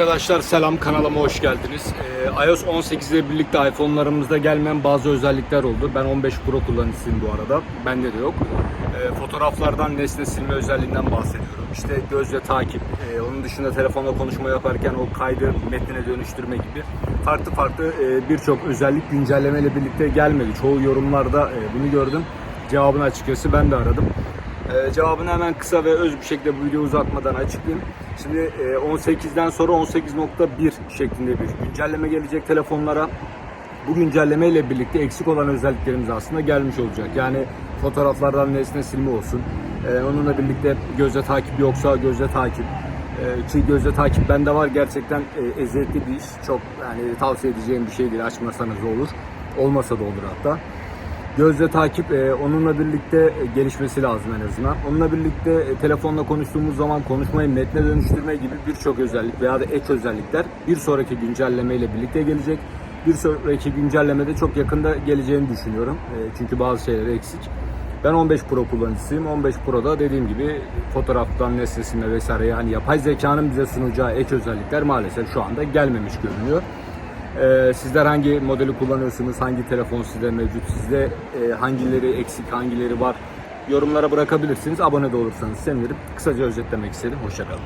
Arkadaşlar selam kanalıma hoş geldiniz. Ee, iOS 18 ile birlikte iPhone'larımızda gelmeyen bazı özellikler oldu. Ben 15 Pro kullanıcısıyım bu arada. Bende de yok. Ee, fotoğraflardan nesne silme özelliğinden bahsediyorum. İşte gözle takip, ee, onun dışında telefonla konuşma yaparken o kaydı metnine dönüştürme gibi farklı farklı e, birçok özellik güncelleme ile birlikte gelmedi. Çoğu yorumlarda e, bunu gördüm. Cevabını açıkçası ben de aradım. Ee, cevabını hemen kısa ve öz bir şekilde bu videoyu uzatmadan açıklayayım. Şimdi e, 18'den sonra 18.1 şeklinde bir güncelleme gelecek telefonlara. Bu güncelleme ile birlikte eksik olan özelliklerimiz aslında gelmiş olacak. Yani fotoğraflardan nesne silme olsun. Ee, onunla birlikte gözle takip yoksa gözle takip. Ee, ki gözle takip bende var gerçekten e, eziyetli bir iş. Çok yani tavsiye edeceğim bir şey değil. Açmasanız olur. Olmasa da olur hatta. Gözle takip e, onunla birlikte e, gelişmesi lazım en azından. Onunla birlikte e, telefonla konuştuğumuz zaman konuşmayı metne dönüştürme gibi birçok özellik veya da ek özellikler bir sonraki güncelleme ile birlikte gelecek. Bir sonraki güncellemede çok yakında geleceğini düşünüyorum. E, çünkü bazı şeyleri eksik. Ben 15 Pro kullanıcısıyım. 15 Pro'da dediğim gibi fotoğraftan nesne silme vesaire yani yapay zekanın bize sunacağı ek özellikler maalesef şu anda gelmemiş görünüyor. Ee, sizler hangi modeli kullanıyorsunuz? Hangi telefon sizde mevcut? Sizde e, hangileri eksik, hangileri var? Yorumlara bırakabilirsiniz. Abone de olursanız sevinirim. Kısaca özetlemek istedim. Hoşçakalın.